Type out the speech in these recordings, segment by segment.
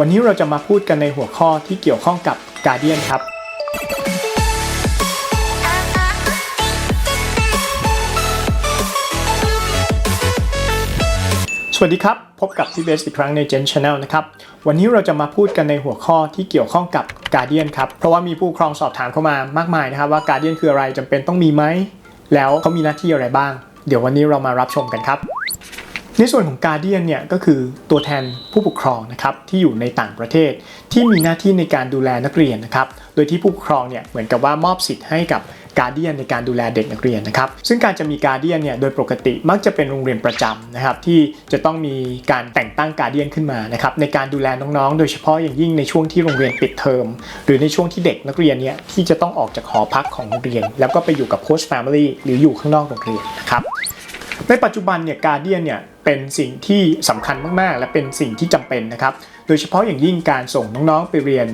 วันนี้เราจะมาพูดกันในหัวข้อที่เกี่ยวข้องกับ Guardian ครับ สวัสดีครับ พบกับพี่เบสอีกครั้งใน Gen Channel นะครับ วันนี้เราจะมาพูดกันในหัวข้อที่เกี่ยวข้องกับ Guardian ครับ เพราะว่ามีผู้ครองสอบถามเข้ามามากมายนะครับว่า Guardian คืออะไรจำเป็นต้องมีไหม แล้วเขามีหน้าที่อะไรบ้าง เดี๋ยววันนี้เรามารับชมกันครับ ในส่วนของ Guardian เนี่ยก็คือตัวแทนผู้ปกครองนะครับที่อยู่ในต่างประเทศ ที่มีหน้าที่ในการดูแลนักเรียนนะครับโดยที่ผู้ปกครองเนี่ยเหมือนกับว่ามอบสิทธิ์ให้กับ Guardian ในการดูแลเด็กนักเรียนนะครับ ซึ่งการจะมี Guardian เนี่ยโดยปกติมักจะเป็นโรงเรียนประจำนะครับ ที่จะต้องมีการแต่งตั้ง Guardian ขึ้นมานะครับในการดูแลน้องๆ โดยเฉพาะอย่างยิ่งในช่วงที่โรงเรียนปิดเทอม หรือในช่วงที่เด็กนักเรียนเนี่ยที่จะต้องออกจากหอพักของโรงเรียน แล้วก็ไปอยู่กับ host family หรืออยู่ข้างนอกโรงเรียนนะครับในปัจจุบันเนี่ยการเดียนเนี่ย เป็นสิ่งที่สำคัญมากๆ และเป็นสิ่งที่จำเป็นนะครับ โดยเฉพาะอย่างยิ่งการส่งน้องๆไปเรียน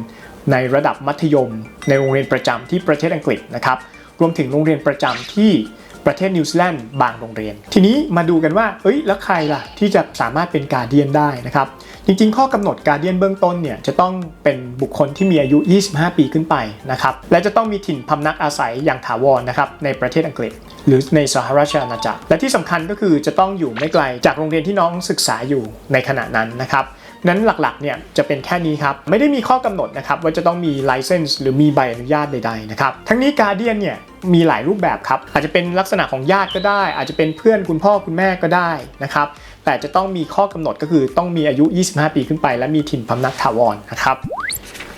ในระดับมัธยม ในโรงเรียนประจำที่ประเทศอังกฤษนะครับ รวมถึงโรงเรียนประจำที่ประเทศนิวซีแลนด์บางโรงเรียน ทีนี้มาดูกันว่า เอ้ย แล้วใครล่ะที่จะสามารถเป็นการเดียนได้นะครับ จริงๆ ข้อกำหนดการเดียนเบื้องต้นเนี่ยจะต้องเป็น บุคคลที่มีอายุ 25 ปีขึ้นไปนะครับและจะต้องมีถิ่นพำนักอาศัยอย่างถาวรนะครับในประเทศอังกฤษ หรือในสหราชอาณาจักร และที่สำคัญก็คือจะต้องอยู่ไม่ไกลจากโรงเรียนที่น้องศึกษาอยู่ในขณะนั้นนะครับนั้นหลักๆเนี่ยจะเป็นแค่นี้ครับ ไม่ได้มีข้อกำหนดนะครับว่าจะต้องมี license หรือมีใบอนุญาตใดๆนะครับทั้งนี้ Guardian เนี่ยมีหลายรูปแบบครับ อาจจะเป็นลักษณะของญาติก็ได้ อาจจะเป็นเพื่อนคุณพ่อคุณแม่ก็ได้นะครับแต่จะต้องมีข้อกำหนดก็คือต้องมีอายุ 25 ปีขึ้นไป และมีถิ่นพำนักถาวรนะครับ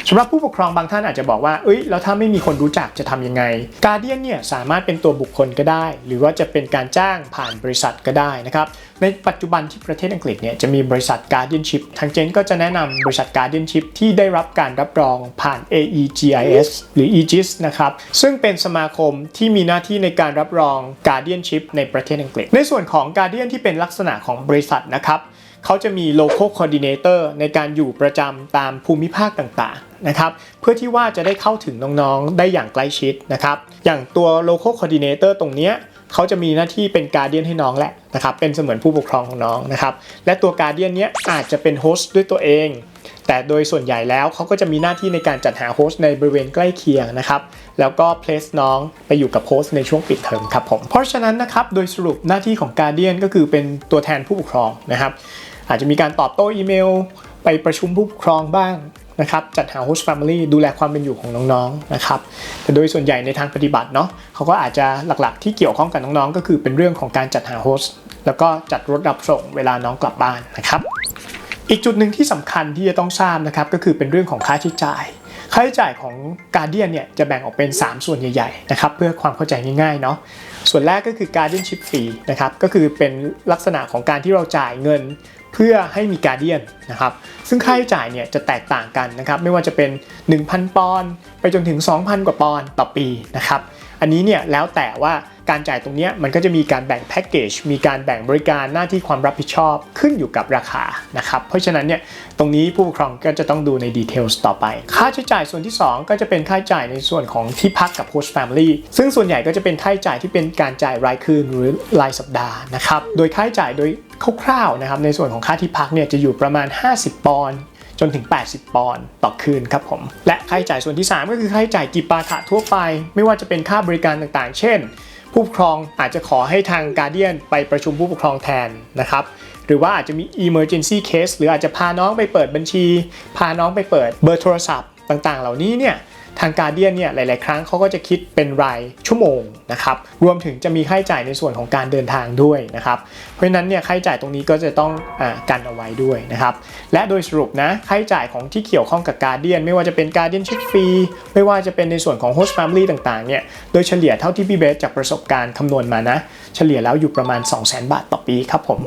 สำหรับผู้ปกครองบางท่านอาจจะบอกว่า เอ้ย แล้วถ้าไม่มีคนรู้จักจะทำยังไงการเดียนเนี่ยสามารถเป็นตัวบุคคลก็ได้ หรือว่าจะเป็นการจ้างผ่านบริษัทก็ได้นะครับ ในปัจจุบันที่ประเทศอังกฤษเนี่ยจะมีบริษัท Guardianship ทางเจนก็จะแนะนำบริษัท Guardianship ที่ได้รับการรับรองผ่าน AEGIS หรือ EGIS นะครับ ซึ่งเป็นสมาคมที่มีหน้าที่ในการรับรอง Guardianship ในประเทศอังกฤษ ในส่วนของ Guardian ที่เป็นลักษณะของบริษัทนะครับ เขาจะมี local coordinator ในการอยู่ประจำตามภูมิภาคต่างๆนะครับเพื่อที่ว่าจะได้เข้าถึงน้องๆ ได้อย่างใกล้ชิดนะครับอย่างตัว local coordinator ตรงเนี้ยเขาจะมีหน้าที่เป็นการเดียนให้น้องแหละนะครับเป็นเสมือนผู้ปกครองของน้องนะครับและตัวการเดียนเนี้ยอาจจะเป็นโฮสต์ด้วยตัวเองแต่โดยส่วนใหญ่แล้วเขาก็จะมีหน้าที่ในการจัดหาโฮสต์ในบริเวณใกล้เคียงนะครับ แล้วก็ place น้องไปอยู่กับโฮสต์ในช่วงปิดเทอมครับผม เพราะฉะนั้นนะครับ โดยสรุปหน้าที่ของการเดียนก็คือเป็นตัวแทนผู้ปกครองนะครับ อาจจะมีการตอบโต้อีเมล ไปประชุมผู้ปกครองบ้างนะครับจัดหา host family ดูแลความเป็นอยู่ของน้องๆนะครับแต่โดยส่วนใหญ่ในทางปฏิบัติเนาะเขาก็อาจจะหลักๆ ที่เกี่ยวข้องกับน้องๆ ก็คือเป็นเรื่องของการจัดหา host แล้วก็จัดรถรับส่งเวลาน้องกลับบ้านนะครับ อีกจุดหนึ่งที่สำคัญที่จะต้องทราบนะครับก็คือเป็นเรื่องของค่าใช้จ่าย ค่าใช้จ่ายของ Guardian เนี่ยจะแบ่งออกเป็น 3 ส่วนใหญ่ๆนะครับเพื่อความเข้าใจง่ายๆเนาะ ส่วนแรกก็คือ Guardianship fee นะครับก็คือเป็นลักษณะของการที่เราจ่ายเงินเพื่อให้มีการเดียนนะครับซึ่งค่าใช้จ่ายเนี่ยจะแตกต่างกันนะครับไม่ว่าจะเป็น 1,000 ปอนด์ไปจนถึง 2,000 กว่าปอนด์ต่อปีนะครับอันนี้เนี่ยแล้วแต่ว่าการจ่ายตรงนี้มันก็จะมีการแบ่งแพ็กเกจมีการแบ่งบริการหน้าที่ความรับผิดชอบขึ้นอยู่กับราคานะครับเพราะฉะนั้นเนี่ยตรงนี้ผู้ปกครองก็จะต้องดูในดีเทลต่อไป ค่าใช้จ่ายส่วนที่ 2 ก็จะเป็นค่าใช้จ่ายในส่วนของที่พักกับ host family ซึ่งส่วนใหญ่ก็จะเป็นค่าใช้จ่ายที่เป็นการจ่ายรายคืนหรือรายสัปดาห์นะครับ โดยค่าใช้จ่ายโดยคร่าวๆนะครับในส่วนของค่าที่พักเนี่ยจะอยู่ประมาณ 50 ปอนด์จนถึง 80 ปอนด์ต่อคืนครับผม และค่าใช้จ่ายส่วนที่ 3 ก็คือค่าใช้จ่ายกิปาถะทั่วไป ไม่ว่าจะเป็นค่าบริการต่างๆ เช่น ผู้ปกครองอาจจะขอให้ทางการเดียนไปประชุมผู้ปกครองแทนนะครับหรือว่าอาจจะมี emergency case หรืออาจจะพาน้องไปเปิดบัญชี พาน้องไปเปิดเบอร์โทรศัพท์ต่างๆ เหล่านี้เนี่ย ทางการเดียนเนี่ยหลาย ๆ ครั้งเขาก็จะคิดเป็นรายชั่วโมงนะครับรวมถึงจะมีค่าใช้จ่ายในส่วนของการเดินทางด้วยนะครับเพราะฉะนั้นเนี่ยค่าใช้จ่ายตรงนี้ก็จะต้องอากันเอาไว้ด้วยนะครับและโดยสรุปนะค่าใช้จ่ายของที่เกี่ยวข้องกับการเดียนไม่ว่าจะเป็นการเดียนชิ p ฟรีไม่ว่าจะเป็นในส่วนของ host family ต่าง ๆ เนี่ยโดยเฉลี่ยเท่าที่พี่เบสจากประสบการณ์คำนวณมานะ เฉลี่ยแล้วอยู่ประมาณ 200,000 บาทต่อปีครับผม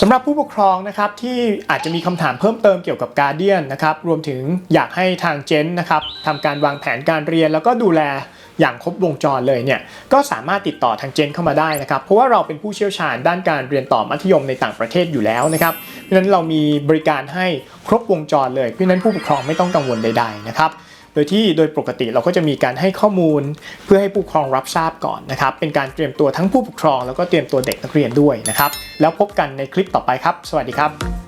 สำหรับผู้ปกครองนะครับที่อาจจะมีคำถามเพิ่มเติมเกี่ยวกับการเดียนนะครับรวมถึงอยากให้ทางเจนนะครับทำการวางแผนการเรียน แล้วก็ดูแลอย่างครบวงจรเลยเนี่ยก็สามารถติดต่อทางเจนเข้ามาได้นะครับ เพราะว่าเราเป็นผู้เชี่ยวชาญด้านการเรียนต่อมัธยมในต่างประเทศอยู่แล้วนะครับเพราะฉะนั้นเรามีบริการให้ครบวงจรเลยเพราะฉะนั้นผู้ปกครองไม่ต้องกังวลใดๆนะครับ โดยที่โดยปกติเราก็จะมีการให้ข้อมูล เพื่อให้ผู้ปกครองรับทราบก่อนนะครับ เป็นการเตรียมตัวทั้งผู้ปกครอง แล้วก็เตรียมตัวเด็กนักเรียนด้วยนะครับ แล้วพบกันในคลิปต่อไปครับ สวัสดีครับ